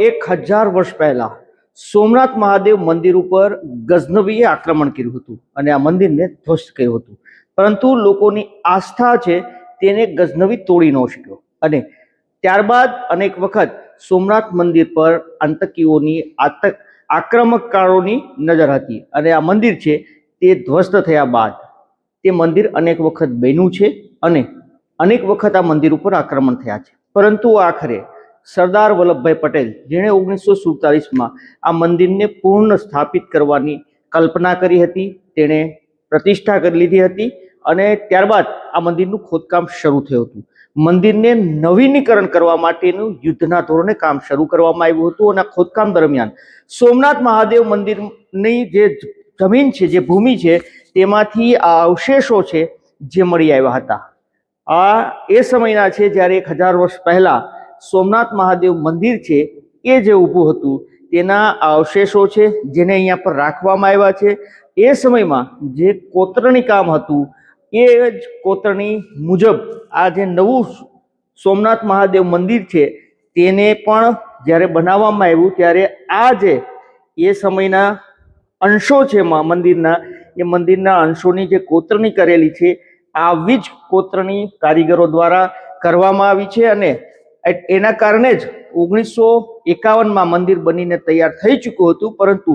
એક હજાર વર્ષ પહેલા સોમનાથ મહાદેવ મંદિર ઉપર ગઝનવીએ આક્રમણ કર્યું હતું અને આ મંદિરને ધ્વસ્ત કર્યું હતું. પરંતુ લોકોની આસ્થા છે તેને ગઝનવી તોડી ન શક્યો. અને ત્યારબાદ અનેક વખત સોમનાથ મંદિર પર આતંકીઓની આતંક આક્રમકકારોની નજર હતી અને આ મંદિર છે તે ધ્વસ્ત થયા બાદ તે મંદિર અનેક વખત બન્યું છે અને અનેક વખત આ મંદિર ઉપર આક્રમણ થયા છે. પરંતુ આખરે સરદાર વલ્લભભાઈ પટેલ, જેણે ઓગણીસો સુડતાલીસમાં આ મંદિરને પૂર્ણ સ્થાપિત કરવાની કલ્પના કરી હતી, તેણે પ્રતિષ્ઠા કરી લીધી હતી અને ત્યારબાદ આ મંદિરનું ખોદકામ શરૂ થયું હતું. મંદિરને નવીનીકરણ કરવા માટેનું યુદ્ધના ધોરણે કામ શરૂ કરવામાં આવ્યું હતું અને ખોદકામ દરમિયાન સોમનાથ મહાદેવ મંદિરની જે જમીન છે, જે ભૂમિ છે, તેમાંથી આ અવશેષો છે, જે મળી આવ્યા હતા. આ એ સમયના છે જ્યારે એક હજાર વર્ષ પહેલા સોમનાથ મહાદેવ મંદિર છે, એ જે ઊભું હતું, તેના અવશેષો છે, જેને અહીંયા પર રાખવામાં આવ્યા છે. એ સમયમાં જે કોતરણી કામ હતું, એ જ કોતરણી મુજબ આ જે નવું સોમનાથ મહાદેવ મંદિર છે, તેને પણ જ્યારે બનાવવામાં આવ્યું, ત્યારે આ જે, એ સમયના અંશો છે મંદિરના, એ મંદિરના અંશોની જે કોતરણી કરેલી છે, આવી જ કોતરણી કારીગરો દ્વારા કરવામાં આવી છે અને એના કારણે જ ઓગણીસો એકાવનમાં મંદિર બનીને તૈયાર થઈ ચૂક્યું હતું, પરંતુ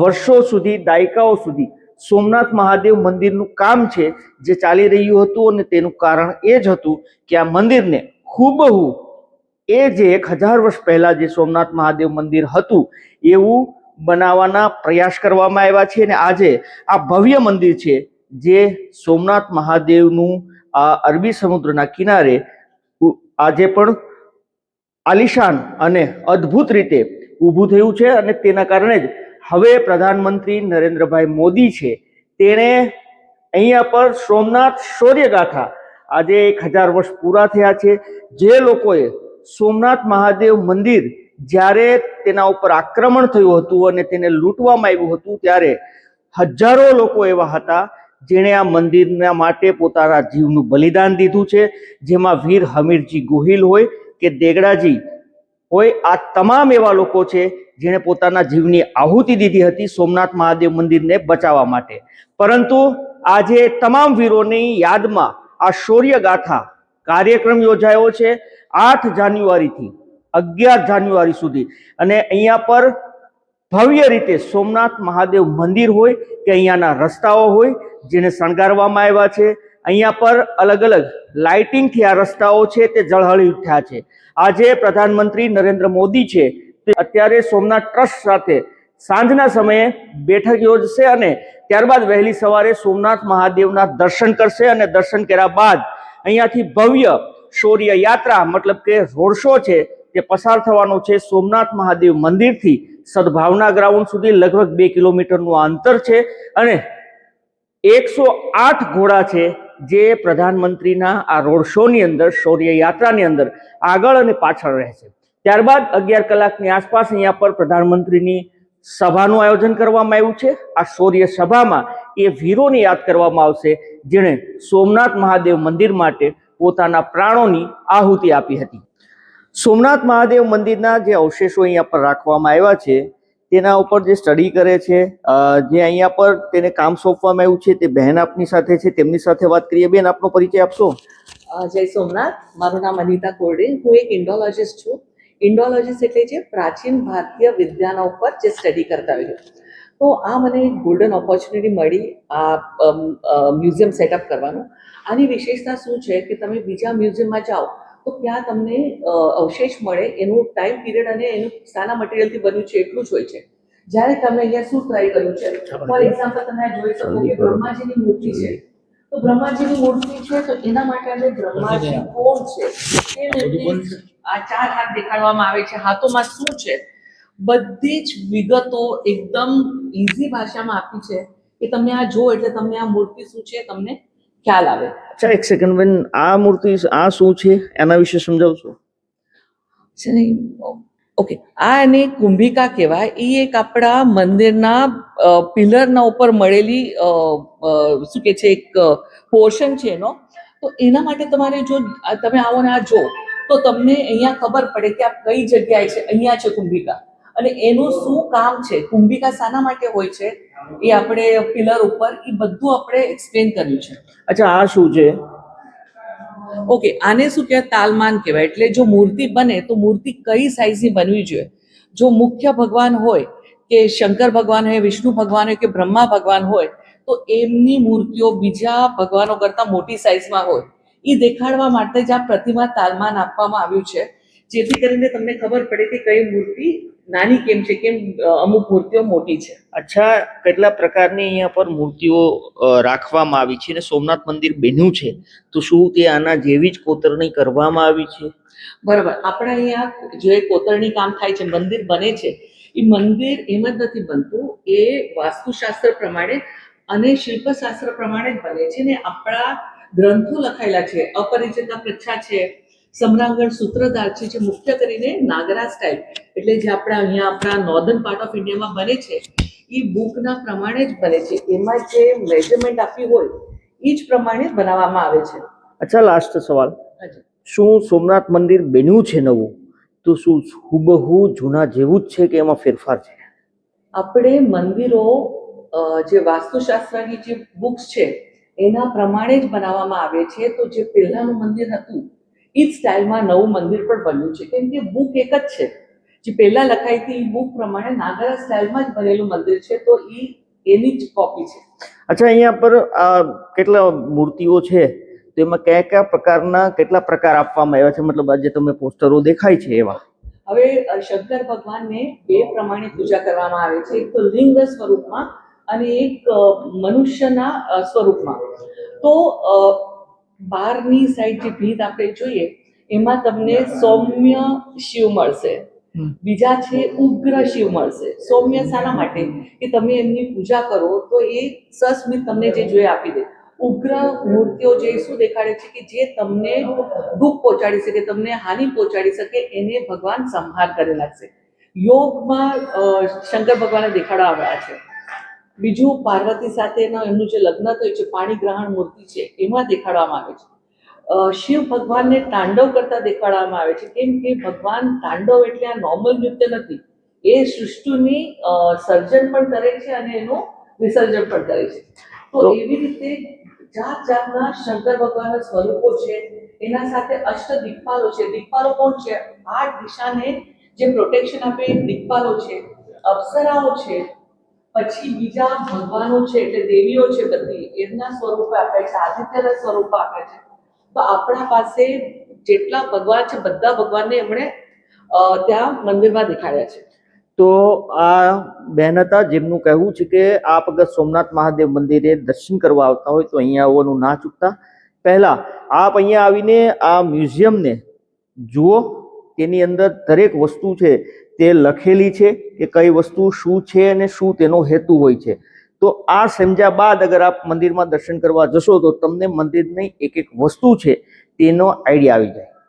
વર્ષો સુધી, દાયકાઓ સુધી સોમનાથ મહાદેવ મંદિરનું કામ છે, જે ચાલી રહ્યું હતું અને તેનું કારણ એ જ હતું કે આ મંદિરને ખૂબહુ એ જે એક હજાર વર્ષ પહેલાં જે સોમનાથ મહાદેવ મંદિર હતું, એવું બનાવવાના પ્રયાસ કરવામાં આવ્યા છે અને આજે આ ભવ્ય મંદિર છે, જે સોમનાથ મહાદેવનું આ અરબી સમુદ્રના કિનારે આજે પણ આલિશાન અને અદ્ભુત રીતે ઊભું થયું છે અને તેના કારણે જ હવે પ્રધાનમંત્રી નરેન્દ્રભાઈ મોદી છે. તેણે અહીંયા પર સોમનાથ શૌર્યગાથા આજે એક હજાર વર્ષ પૂરા થયા છે. જે લોકોએ સોમનાથ મહાદેવ મંદિર જ્યારે તેના ઉપર આક્રમણ થયું હતું અને તેને લૂંટવામાં આવ્યું હતું, ત્યારે હજારો લોકો એવા હતા જેણે આ મંદિરના માટે પોતાના જીવનું બલિદાન દીધું છે. જેમાં વીર હમીરજી ગોહિલ હોય કે દેગડાજી હોય, આ તમામ એવા લોકો છે જેણે પોતાના જીવની આહુતિ દીધી હતી સોમનાથ મહાદેવ મંદિરને બચાવવા માટે. પરંતુ આજે તમામ વીરોની યાદમાં આ શૌર્ય ગાથા કાર્યક્રમ યોજાયો છે આઠ જાન્યુઆરીથી, અગિયાર જાન્યુઆરી સુધી. અને અહીંયા પર ભવ્ય રીતે સોમનાથ મહાદેવ મંદિર હોય કે અહીંયાના રસ્તાઓ હોય જેને શણગારવામાં આવ્યા છે, અહીંયા પર અલગ અલગ લાઇટિંગથી આ રસ્તાઓ છે, તે ઝળહળી ઉઠ્યા છે. આજે પ્રધાનમંત્રી નરેન્દ્ર મોદી છે, તે અત્યારે સોમનાથ ટ્રસ્ટ સાથે સાંજના સમયે બેઠક યોજશે અને ત્યારબાદ વહેલી સવારે સોમનાથ મહાદેવના દર્શન કરશે અને દર્શન કર્યા બાદ અહીંયાથી ભવ્ય શૌર્ય યાત્રા, મતલબ કે રોડ શો છે, તે પસાર થવાનો છે. સોમનાથ મહાદેવ મંદિરથી સદભાવના ગ્રાઉન્ડ સુધી લગભગ બે કિલોમીટરનું અંતર છે અને એકસો આઠ ઘોડા છે જે પ્રધાનમંત્રીના આ રોડ શોની અંદર શૌર્ય યાત્રાની અંદર આગળ અને પાછળ રહે છે. ત્યારબાદ અગિયાર કલાકની આસપાસ અહીંયા પર પ્રધાનમંત્રીની સભાનું આયોજન કરવામાં આવ્યું છે. આ શૌર્ય સભામાં એ વીરોને યાદ કરવામાં આવશે, જેણે સોમનાથ મહાદેવ મંદિર માટે પોતાના પ્રાણોની આહુતિ આપી હતી. સોમનાથ મહાદેવ મંદિરના જે અવશેષો અહીંયા પર રાખવામાં આવ્યા છે તેના ઉપર જે સ્ટડી કરે છે જે અહીંયા પર તેને કામ સોંપવામાં આવ્યું છે તે બહેન આપની સાથે છે, તેમની સાથે વાત કરીએ. બેન, આપનો પરિચય આપશો? જય સોમનાથ. મારું નામ અનિતા કોરડે. હું એક ઇન્ડોલોજિસ્ટ છું. ઇન્ડોલોજિસ્ટ એટલે જે પ્રાચીન ભારતીય વિદ્યાના ઉપર જે સ્ટડી કરતા હોય. તો આ મને એક ગોલ્ડન ઓપોર્ચ્યુનિટી મળી આ મ્યુઝિયમ સેટઅપ કરવાનું. આની વિશેષતા શું છે કે તમે બીજા મ્યુઝિયમમાં જાઓ, તો ત્યાં તમને અવશેષ મળે. એનું ટાઈમ પીરિયડ અને એનું સાના મટીરિયલથી બન્યું છે, એટલું જ હોય છે. જ્યારે તમે અહીંયા શું ટ્રાય કર્યું છે? ફોર એક્ઝામ્પલ તમે જોઈ શકો કે બ્રહ્માજીની મૂર્તિ છે. તો બ્રહ્માજીની મૂર્તિ છે તો એના માટે અમે બ્રહ્માજી કોણ છે? આ ચાર હાથ દેખાડવામાં આવે છે. હાથોમાં શું છે? બધી જ વિગતો એકદમ ઇઝી ભાષામાં આપી છે કે તમે આ જો એટલે તમને આ મૂર્તિ શું છે તમને ખ્યાલ આવે. અચ્છા એક સેકન્ડ બેન. આ મૂર્તિ આ શું છે? એના વિશે સમજાવશો? છે ને ઓકે આ એને કુંભિકા કહેવાય. એ એક આપણા મંદિરના પિલરના ઉપર મળેલી શું કે છે, એક પોર્શન છે એનો. તો એના માટે તમારે જો તમે આવો ને આ જો, તો તમને અહીંયા ખબર પડે કે આ કઈ જગ્યાએ છે. અહીંયા છે કુંભિકા. અને એનું શું કામ છે? કુંભિકા શાના માટે હોય છે? એ આપણે પિલર ઉપર એ બધું આપણે એક્સપ્લેન કર્યું છે. અચ્છા, આ શું છે? ઓકે, આને શું કહેવાય? તાલમાન કહેવાય. એટલે જો મૂર્તિ બને તો મૂર્તિ કઈ સાઇઝની બનવી જોઈએ? જો મુખ્ય ભગવાન હોય કે શંકર ભગવાન હોય, વિષ્ણુ ભગવાન હોય કે બ્રહ્મા ભગવાન હોય, તો એમની મૂર્તિઓ બીજા ભગવાનો કરતાં મોટી સાઇઝમાં હોય. એ દેખાડવા માટે જ આ પ્રતિમા તાલમાન આપવામાં આવ્યું છે. જેથી કરીને તમને ખબર પડે કે કઈ મૂર્તિ નાની કેમ છે કેમ અમુક મૂર્તિઓ મોટી છે. અચ્છા કેટલા પ્રકારની અહીંયા પર મૂર્તિઓ રાખવામાં આવી છે અને સોમનાથ મંદિર બન્યું છે? તો શું તે આના જેવી જ કોતરણી કરવામાં આવી છે? બરાબર. આપણે અહીંયા જે કોતરણી કામ થાય છે મંદિર બને છે એ મંદિર એમ જ નથી બનતું. એ વાસ્તુશાસ્ત્ર પ્રમાણે અને શિલ્પશાસ્ત્ર પ્રમાણે જ બને છે ને આપણા ગ્રંથો લખાયેલા છે. અપરિચિતા પ્રચ્છા છે સમરાંગણ સૂત્રધાર છે જે મુખ્ય કરીને નાગરા સ્ટાઇલ એટલે જે આપણા અહીંયા આપણા નોર્ધન પાર્ટ ઓફ ઇન્ડિયામાં બને છે એ બુકના પ્રમાણે જ બને છે. એમાં જે મેજરમેન્ટ આપ્યું હોય એ જ પ્રમાણે બનાવવામાં આવે છે. અચ્છા લાસ્ટ સવાલ. શું સોમનાથ મંદિર બન્યું છે નવું? તો શું હુબહુ જૂના જેવું જ છે કે એમાં ફેરફાર છે? આપણે મંદિરો જે વાસ્તુશાસ્ત્રની જે બુક્સ છે એના પ્રમાણે જ બનાવવામાં આવે છે. તો જે પહેલાનું મંદિર હતું એ જ સ્ટાઇલમાં નવું મંદિર પણ બન્યું છે. કેમ કે બુક એક જ છે. જે પહેલા લખાઈ હતી એ બુક પ્રમાણે નાગરા સ્ટાઇલમાં જ બનેલું મંદિર છે તો એ એની જ કોપી છે. અચ્છા અહીંયા પર આ કેટલા મૂર્તિઓ છે? તો એમાં કયા કયા પ્રકારના કેટલા પ્રકાર આપવામાં આવ્યા છે? મતલબ આજે તમે પોસ્ટરો દેખાય છે એવા? હવે શંકર ભગવાનને બે પ્રમાણે પૂજા કરવામાં આવે છે. એક તો લિંગ સ્વરૂપમાં અને એક મનુષ્યના સ્વરૂપમાં. તો બહારની સાઈડ જે ભીત આપણે જોઈએ એમાં તમને સૌમ્ય શિવ મળશે. બીજા છે ઉગ્ર શિવ મળશે. સૌમ્ય શાના માટે? કે તમે એમની પૂજા કરો તો એ સસ્મિત તમને જે જોઈએ આપી દે. ઉગ્ર મૂર્તિઓ જે શું દેખાડે છે કે જે તમને દુઃખ પહોંચાડી શકે તમને હાનિ પહોંચાડી શકે એને ભગવાન સંહાર કરી નાખશે યોગમાં શંકર ભગવાને દેખાડવા આવ્યા છે. બીજું પાર્વતી સાથેનો એમનું જે લગ્ન થયું છે પાણી ગ્રહણ મૂર્તિ છે એમાં દેખાડવામાં આવે છે. શિવ ભગવાનને તાંડવ કરતા દેખાડવામાં આવે છે. કેમ કે ભગવાન તાંડવ એટલે આ નોર્મલ નૃત્ય નથી. એ સૃષ્ટિની સર્જન પણ કરે છે અને એનું વિસર્જન પણ કરે છે. તો એવી રીતે જાત જાતના શંકર ભગવાનના સ્વરૂપો છે એના સાથે અષ્ટ દીપાલો છે. દીપાલો કોણ છે? આઠ દિશાને જે પ્રોટેક્શન આપે એ દિક્પાલો છે અપ્સરાઓ છે પછી બીજા ભગવાનો છે એટલે દેવીઓ છે બધી, એમના સ્વરૂપે આપે છે, આદિત્યના સ્વરૂપ આપે છે. તો આપણા પાસે જેટલા ભગવાન છે, બધા ભગવાનને એમણે ત્યાં મંદિરમાં દેખાડ્યા છે. તો આ બહેન હતા, જેમનું કહેવું છે કે આપ અગર સોમનાથ મહાદેવ મંદિરે દર્શન કરવા આવતા હોય તો અહીંયા આવવાનું ના ચૂકતા. પહેલાં, આપ અહીંયા આવીને આ મ્યુઝિયમને જુઓ. તેની અંદર દરેક વસ્તુ છે તે લખેલી છે કે કઈ વસ્તુ શું છે અને શું તેનો હેતુ હોય છે. તો આ સમજ્યા બાદ અગર આપ મંદિરમાં દર્શન કરવા જશો તો તમને મંદિરની એક એક વસ્તુ છે તેનો આઈડિયા આવી જાય.